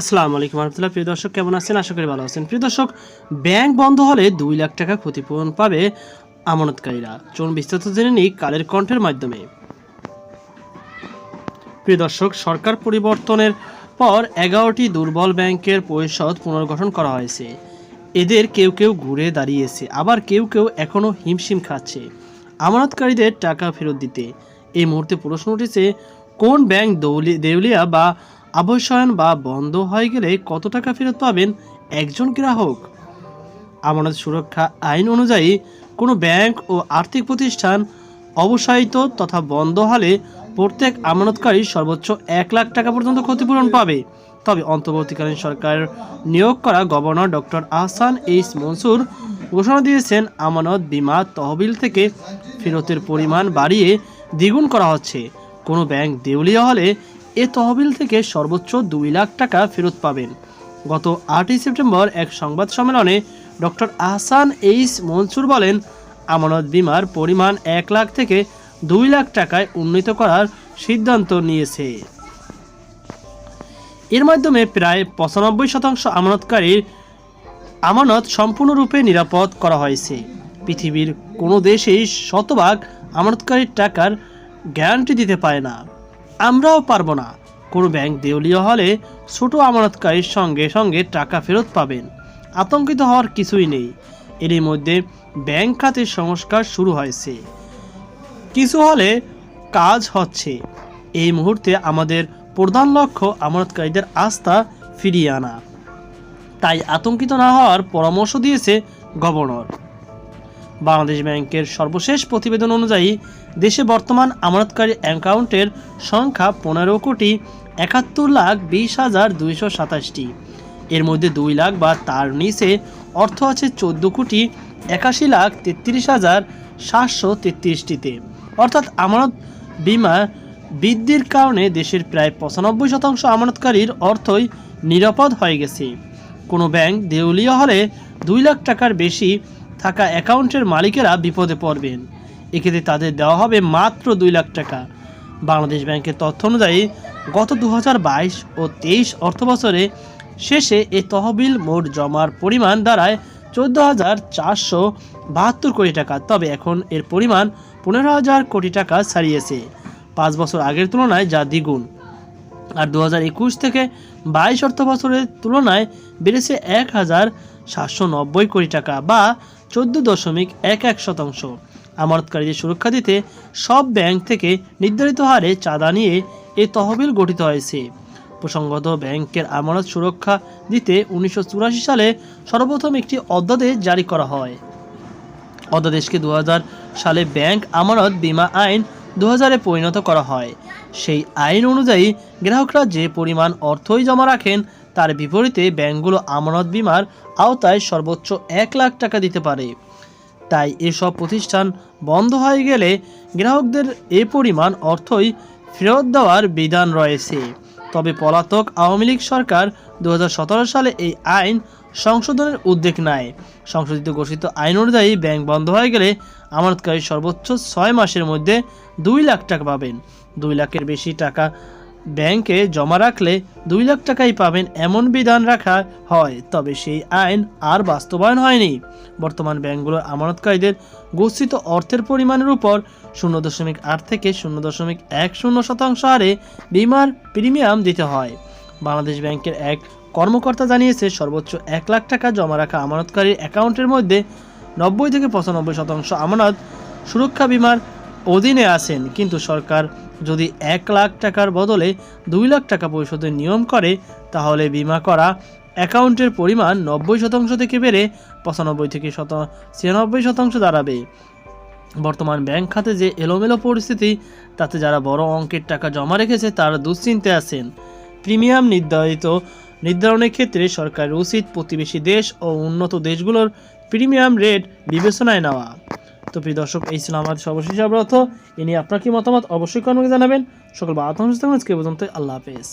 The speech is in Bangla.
আসসালামু আলাইকুম রহমতুল্লাহ। প্রিয় দর্শক, কেমন আছেন? আশা করি ভালো আছেন। প্রিয় দর্শক, ব্যাংক বন্ধ হলে দুই লাখ টাকা ক্ষতিপূরণ পাবে আমানতকারীরা। চলুন বিস্তারিত জেনে নিই কালের কণ্ঠের মাধ্যমে। প্রিয় দর্শক, সরকার পরিবর্তনের পর এগারোটি দুর্বল ব্যাংকের পরিষদ পুনর্গঠন করা হয়েছে। এদের কেউ কেউ ঘুরে দাঁড়িয়েছে, আবার কেউ কেউ এখনও হিমশিম খাচ্ছে। আমানতকারীদের টাকা ফেরত দিতে। এই মুহূর্তে প্রশ্ন উঠেছে, কোন ব্যাংক দৌলি দেউলিয়া বা আবশ্যয়ন বা বন্ধ হয়ে গেলে কত টাকা ফেরত পাবেন একজন গ্রাহক? আমানত সুরক্ষা আইন অনুযায়ী কোনো ব্যাংক ও আর্থিক প্রতিষ্ঠান অবসায়িত তথা বন্ধ হলে প্রত্যেক আমানতকারী সর্বোচ্চ এক লাখ টাকা পর্যন্ত ক্ষতিপূরণ পাবে। তবে অন্তর্বর্তীকালীন সরকার নিয়োগ করা governor doctor Ahsan H Mansur ঘোষণা দিয়েছেন, আমানত বিমা তহবিল থেকে ফেরতের পরিমাণ বাড়িয়ে দ্বিগুণ করা হচ্ছে। কোনো ব্যাংক দেউলিয়া হলে এ তহবিল থেকে সর্বোচ্চ দুই লাখ টাকা ফেরত পাবেন। গত আটই সেপ্টেম্বর এক সংবাদ সম্মেলনে ডক্টর আহসান এইস মনসুর বলেন, আমানত বিমার পরিমাণ এক লাখ থেকে দুই লাখ টাকায় উন্নীত করার সিদ্ধান্ত নিয়েছে। এর মাধ্যমে প্রায় পঁচানব্বই শতাংশ আমানতকারীর আমানত সম্পূর্ণরূপে নিরাপদ করা হয়েছে। পৃথিবীর কোনো দেশেই শতভাগ আমানতকারীর টাকার গ্যারান্টি দিতে পারে না। আমরাও পারব না। কোনো ব্যাংক দেউলিয়া হলে ছোট আমানতকারীর সঙ্গে সঙ্গে টাকা ফেরত পাবেন। আতঙ্কিত হওয়ার কিছুই নেই। এরই মধ্যে ব্যাংক খাতের সংস্কার শুরু হয়েছে। কিছু হলে কাজ হচ্ছে। এই মুহূর্তে আমাদের প্রধান লক্ষ্য আমানতকারীদের আস্থা ফিরিয়ে আনা। তাই আতঙ্কিত না হওয়ার পরামর্শ দিয়েছে গভর্নর। বাংলাদেশ ব্যাংকের সর্বশেষ প্রতিবেদন অনুযায়ী, দেশে বর্তমান আমানতকারী অ্যাকাউন্টের সংখ্যা পনেরো কোটি একাত্তর লাখ বিশ হাজার দুইশো সাতাশটি। এর মধ্যে দুই লাখ বা তার নিচে অর্থ আছে চোদ্দ কোটি একাশি লাখ তেত্রিশ হাজার সাতশো তেত্রিশটিতে। অর্থাৎ আমানত বিমা বৃদ্ধির কারণে দেশের প্রায় পঁচানব্বই শতাংশ আমানতকারীর অর্থই নিরাপদ হয়ে গেছে। কোনো ব্যাংক দেউলিয়া হলে দুই লাখ টাকার বেশি থাকা অ্যাকাউন্টের মালিকেরা বিপদে পড়বেন। এক্ষেত্রে তাদের দেওয়া হবে মাত্র দুই লাখ টাকা। বাংলাদেশ ব্যাংকের তথ্য অনুযায়ী, গত দু হাজার বাইশ ও তেইশ অর্থবছরে শেষে এ তহবিল মোট জমার পরিমাণ দাঁড়ায় চোদ্দ হাজার চারশো বাহাত্তর কোটি টাকা। তবে এখন এর পরিমাণ পনেরো হাজার কোটি টাকা ছাড়িয়েছে। পাঁচ বছর আগের তুলনায় যা দ্বিগুণ। আর দু হাজার একুশ থেকে বাইশ অর্থ বছরের তুলনায় বেড়েছে এক হাজার সাতশো নব্বই কোটি টাকা বা চোদ্দ দশমিক এক এক শতাংশ। আমানতকারীদের সুরক্ষা দিতে সব ব্যাংক থেকে নির্ধারিত হারে চাঁদা নিয়ে এই তহবিল গঠিত হয়েছে। প্রসঙ্গত, ব্যাংকের আমানত সুরক্ষা দিতে উনিশশো চুরাশি সালে সর্বপ্রথম একটি অধ্যাদেশ জারি করা হয়। অধ্যাদেশকে দু হাজার সালে ব্যাংক আমানত বীমা আইন দু হাজারে পরিণত করা হয়। সেই আইন অনুযায়ী গ্রাহকরা যে পরিমাণ অর্থই জমা রাখেন তার বিপরীতে ব্যাংকগুলো আমানত বিমার আওতায় সর্বোচ্চ এক লাখ টাকা দিতে পারে। তাই এসব প্রতিষ্ঠান বন্ধ হয়ে গেলে গ্রাহকদের এ পরিমাণ অর্থই ফেরত দেওয়ার বিধান রয়েছে। তবে পলাতক আওয়ামী লীগ সরকার দু হাজার সতেরো সালে এই আইন সংশোধনের উদ্যোগ নেয়। সংশোধিত ঘোষিত আইন অনুযায়ী ব্যাংক বন্ধ হয়ে গেলে আমানতকারী সর্বোচ্চ ছয় মাসের মধ্যে দুই লাখ টাকা পাবেন। দুই লাখের বেশি টাকা ব্যাংকে জমা রাখলে দুই লাখ টাকাই পাবেন এমন বিধান রাখা হয়, তবে সেই আইন আর বাস্তবায়ন হয়নি। বর্তমান ব্যাংকগুলোর আমানতকারীদের গচ্ছিত অর্থের পরিমাণের উপর শূন্য দশমিক আট থেকে শূন্য দশমিক এক শূন্য শতাংশ হারে বিমার প্রিমিয়াম দিতে হয়। বাংলাদেশ ব্যাংকের এক কর্মকর্তা জানিয়েছে, সর্বোচ্চ এক লাখ টাকা জমা রাখা আমানতকারীর অ্যাকাউন্টের মধ্যে নব্বই থেকে পঁচানব্বই শতাংশ আমানত সুরক্ষা বিমার অধীনে আসেন কিন্তু সরকার যদি এক লাখ টাকার বদলে দুই লাখ টাকা পরিশোধের নিয়ম করে, তাহলে বিমা করা অ্যাকাউন্টের পরিমাণ নব্বই শতাংশ থেকে বেড়ে পঁচানব্বই থেকে শত ছিয়ানব্বই শতাংশ দাঁড়াবে। বর্তমান ব্যাংক খাতে যে এলোমেলো পরিস্থিতি, তাতে যারা বড় অঙ্কের টাকা জমা রেখেছে, তারা দুশ্চিন্তে আছেন। প্রিমিয়াম নির্ধারিত নির্ধারণের ক্ষেত্রে সরকারের উচিত প্রতিবেশী দেশ ও উন্নত দেশগুলোর প্রিমিয়াম রেট বিবেচনায় নেওয়া। তো প্রিয় দর্শক, এই ছিল আমাদের সর্বশেষ অব্রত এ নিয়ে আপনার কি মতামত? অবশ্যই কর্মকে জানাবেন। সকল বা আত্মসংস্থান আজকে পর্যন্ত আল্লাহ হাফেজ।